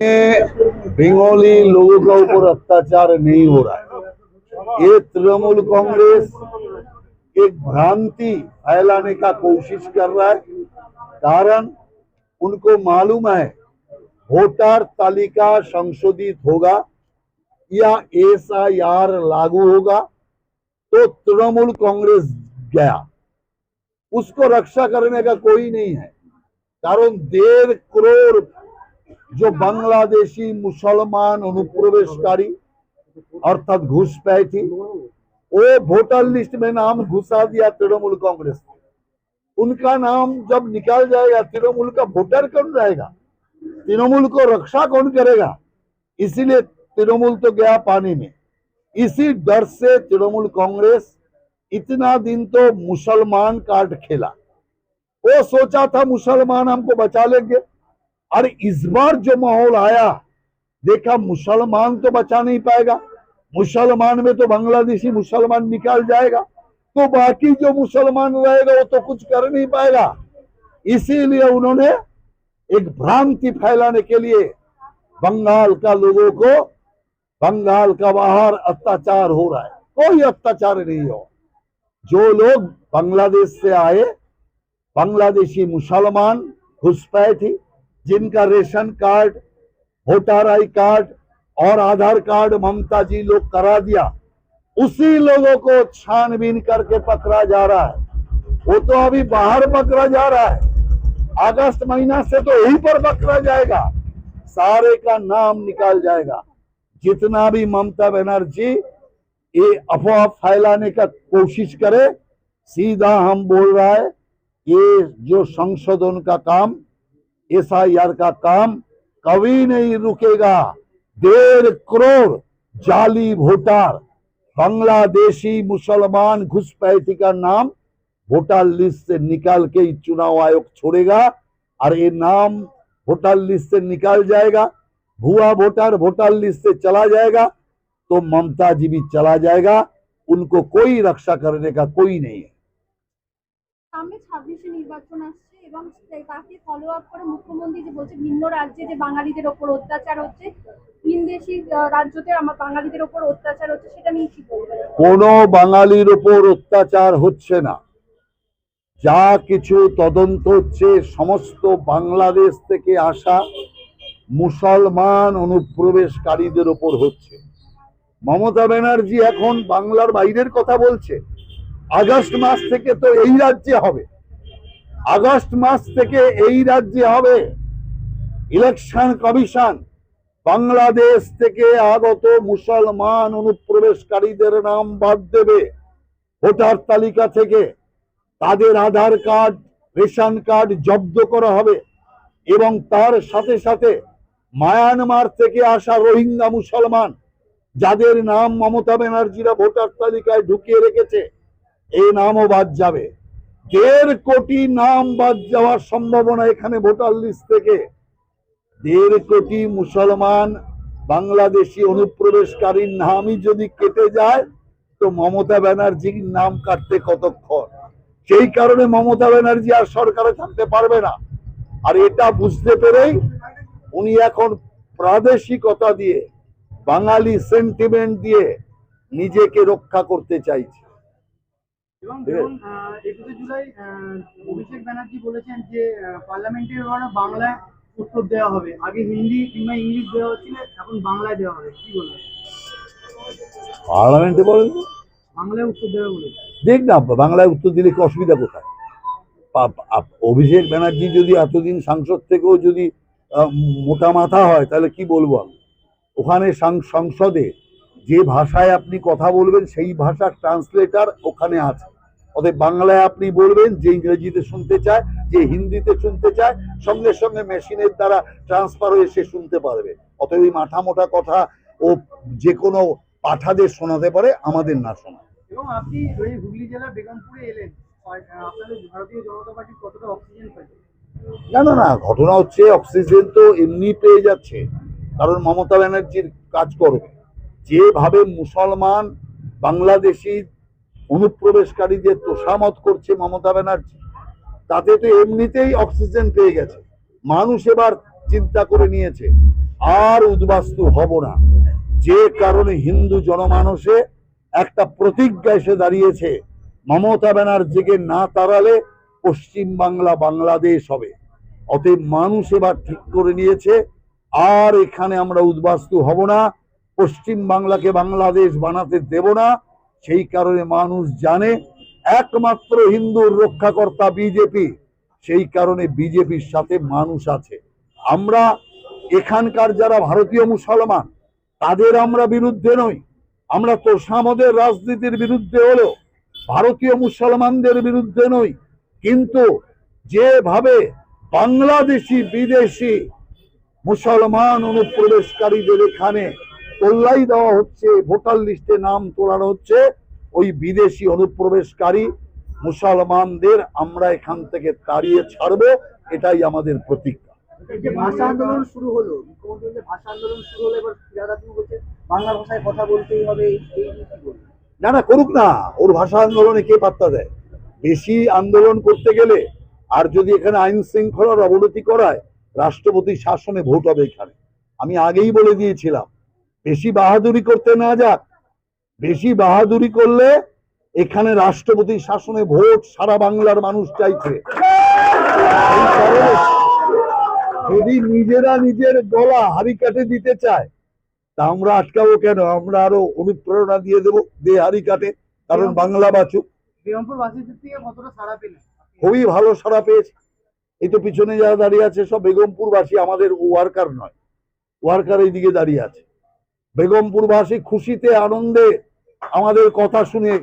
बंगाली लोगों का ऊपर अत्याचार नहीं हो रहा है। ये तृणमूल कांग्रेस एक भ्रांति फैलाने का कोशिश कर रहा है, कारण उनको मालूम है, वोटर तालिका संशोधित होगा या ऐसा यार लागू होगा तो तृणमूल कांग्रेस गया। उसको रक्षा करने का कोई नहीं है। कारण डेढ़ करोड़ जो बांग्लादेशी मुसलमान अनुप्रवेशकारी अर्थात घुसपैठी वो वोटर लिस्ट में नाम घुसा दिया तृणमूल कांग्रेस। उनका नाम जब निकाल जाएगा, तृणमूल का वोटर कौन रहेगा? तृणमूल को रक्षा कौन करेगा? इसीलिए तृणमूल तो गया पानी में। इसी डर से तृणमूल कांग्रेस इतना दिन तो मुसलमान कार्ड खेला। वो सोचा था मुसलमान हमको बचा लेंगे। और इस बार जो माहौल आया, देखा मुसलमान तो बचा नहीं पाएगा, मुसलमान में तो बांग्लादेशी मुसलमान निकाल जाएगा तो बाकी जो मुसलमान रहेगा वो तो कुछ कर नहीं पाएगा। इसीलिए उन्होंने एक भ्रांति फैलाने के लिए बंगाल का लोगों को, बंगाल का बाहर अत्याचार हो रहा है। कोई अत्याचार नहीं हो। जो लोग बांग्लादेश से आए, बांग्लादेशी मुसलमान घुसपैठी जिनका ration card voter I card और आधार कार्ड ममता जी लोग करा दिया, उसी लोगों को छानबीन करके पकड़ा जा रहा है। वो तो अभी बाहर पकड़ा जा रहा है। अगस्त महीना से तो यहीं पर पकड़ा जाएगा। सारे का नाम निकाल जाएगा। जितना भी ममता बनर्जी ये अफवाह फैलाने का कोशिश करे, सीधा हम बोल रहा है ये जो संशोधन का काम एस का काम कभी नहीं रुकेगा। डेढ़ करोड़ जाली वोटर बांग्लादेशी मुसलमान घुसपैठी का नाम वोटर लिस्ट से निकाल के चुनाव आयोग छोड़ेगा और ये नाम वोटर लिस्ट से निकाल जाएगा। भुआ वोटर वोटर लिस्ट से चला जाएगा तो ममता जी भी चला जाएगा। उनको कोई रक्षा करने का कोई नहीं है। सामने छब्बीस निर्वाचन এবং তাকে ফলো আপ করে মুখ্যমন্ত্রী যে বলছে, ভিন্ন রাজ্যে যে বাঙালিদের ওপর অত্যাচার হচ্ছে ভিনদেশি রাজ্যতে আমার বাঙালিদের ওপর অত্যাচার হচ্ছে, সেটা নিয়ে কি কোনো বাঙালির ওপর অত্যাচার হচ্ছে না। যা কিছু তদন্ত হচ্ছে, সমস্ত বাংলাদেশ থেকে আসা মুসলমান অনুপ্রবেশকারীদের ওপর হচ্ছে। মমতা ব্যানার্জি এখন বাংলার বাইরের কথা বলছে। আগস্ট মাস থেকে তো এই রাজ্যে হবে। আগস্ট মাস থেকে এই রাজ্যে হবে। ইলেকশন কমিশন বাংলাদেশ থেকে আগত মুসলমান অনুপ্রবেশকারীদের নাম বাদ দেবে। ভোটার তালিকা থেকে তাদের আধার কার্ড, রেশন কার্ড জব্দ করা হবে এবং তার সাথে সাথে মায়ানমার থেকে আসা রোহিঙ্গা মুসলমান যাদের নাম মমতা ব্যানার্জিরা ভোটার তালিকায় ঢুকিয়ে রেখেছে এই নামও বাদ যাবে। দেড় কোটি নাম বাদ যাওয়ার সম্ভাবনা এখানে ভোটার লিস্ট থেকে। দেড় কোটি মুসলমান, বাংলাদেশি অনুপ্রবেশকারীর নামই যদি কেটে যায়, তো মমতা ব্যানার্জির নাম কাটতে কতক্ষণ? সেই কারণে মমতা ব্যানার্জি আর সরকারে থাকতে পারবে না। আর এটা বুঝতে পেরেই উনি এখন প্রাদেশিকতা দিয়ে, বাঙালি সেন্টিমেন্ট দিয়ে নিজেকে রক্ষা করতে চাইছে এবং ঠিক আছে। ধরুন একুশে জুলাই অভিষেক ব্যানার্জি বলেছেন যে আহ, পার্লামেন্টে এবার বাংলায় উত্তর দেওয়া হবে। আগে হিন্দি কিংবা ইংলিশ দেওয়া হচ্ছিল এখন বাংলায় দেওয়া হবে। কি বলবেন? পার্লামেন্টে বলেন বাংলায় উত্তর দেওয়া বলেছে দেখ না বাংলায় উত্তর দিলে কি অসুবিধা কোথায়? অভিষেক ব্যানার্জি যদি এতদিন সাংসদ থেকেও যদি মোটা মাথা হয় তাহলে কি বলব আমি? ওখানে সংসদে যে ভাষায় আপনি কথা বলবেন সেই ভাষার ট্রান্সলেটার ওখানে আছে। অতএব বাংলায় আপনি বলবেন যে ইংরেজিতে শুনতে চায় যে হিন্দিতে শুনতে চায় সঙ্গে সঙ্গে মেশিনের দ্বারা ট্রান্সফার হয়ে সে শুনতে পারবে। অতএব এই মাথা মোটা কথা ও যে কোনো পাঠাদের শোনাতে পারে আমাদের না শোনা এবং আপনি এই হুগলি জেলার বেগমপুরে এলেন। আপনাদের ভারতীয় জনতা পার্টি কতটা অক্সিজেন পাচ্ছে না না না ঘটনা হচ্ছে অক্সিজেন তো এমনি পেয়ে যাচ্ছে। কারণ মমতা ব্যানার্জির কাজ করবে। যেভাবে মুসলমান, বাংলাদেশি অনুপ্রবেশকারীদের তোষামত করছে মমতা ব্যানার্জি, তাতে তো এমনিতেই অক্সিজেন পেয়ে গেছে। মানুষ এবার চিন্তা করে নিয়েছে, আর উদ্বাস্তু হব না। যে কারণে হিন্দু জনমানসে একটা প্রতিজ্ঞা এসে দাঁড়িয়েছে, মমতা ব্যানার্জিকে না তাড়ালে পশ্চিম বাংলা বাংলাদেশ হবে। অতএব মানুষ এবার ঠিক করে নিয়েছে, আর এখানে আমরা উদ্বাস্তু হব না। পশ্চিম বাংলাকে বাংলাদেশ বানাতে দেব না। সেই কারণে মানুষ জানে, একমাত্র হিন্দুর রক্ষাকর্তা বিজেপি। সেই কারণে বিজেপির সাথে মানুষ আছে। আমরা এখানকার যারা ভারতীয় মুসলমান, তাদের আমরা বিরুদ্ধে নই। আমরা তো সামদের রাজনীতির বিরুদ্ধে হলো ভারতীয় মুসলমানদের বিরুদ্ধে নই। কিন্তু যেভাবে বাংলাদেশি বিদেশি মুসলমান অনুপ্রবেশকারীদের এখানে তোল্লাই দেওয়া হচ্ছে ভোটার লিস্টে নাম তোলানো হচ্ছে। ওই বিদেশি অনুপ্রবেশকারী মুসলমানদের আমরা এখান থেকে তাড়িয়ে ছাড়বো এটাই আমাদের প্রতিজ্ঞা। ভাষা আন্দোলন শুরু হলো মুখ্যমন্ত্রী ভাষা আন্দোলন শুরু হলো এবার ফিরাদ হাকিম বলছে বাংলা ভাষায় কথা বলতেই হবে এই এই নিয়ে কি বলবেন? না না করুক না ওর ভাষা আন্দোলনে কে পাত্তা দেয়? বেশি আন্দোলন করতে গেলে আর যদি এখানে আইন শৃঙ্খলার অবনতি করায় রাষ্ট্রপতি শাসনে ভোট হবে এখানে। আমি আগেই বলে দিয়েছিলাম বেশি বাহাদুরি করতে না যাক। বেশি বাহাদুরি করলে এখানে রাষ্ট্রপতি শাসনে ভোট সারা বাংলার মানুষ চাইছে। যদি নিজেরা নিজের গলা হারি কাটে দিতে চায় তা আমরা আটকাবো কেন? আমরা আরও অনুপ্রেরণা দিয়ে দেবো দে হারি কাটে কারণ বাংলা বাঁচুক। খুবই ভালো সারা পেয়েছে। এই তো পিছনে যারা দাঁড়িয়ে আছে সব বেগমপুরবাসী আমাদের ওয়ার্কার নয়। ওয়ার্কার এইদিকে দাঁড়িয়ে আছে। বেগমপুরবাসী খুশিতে আনন্দে আমাদের কথা শুনে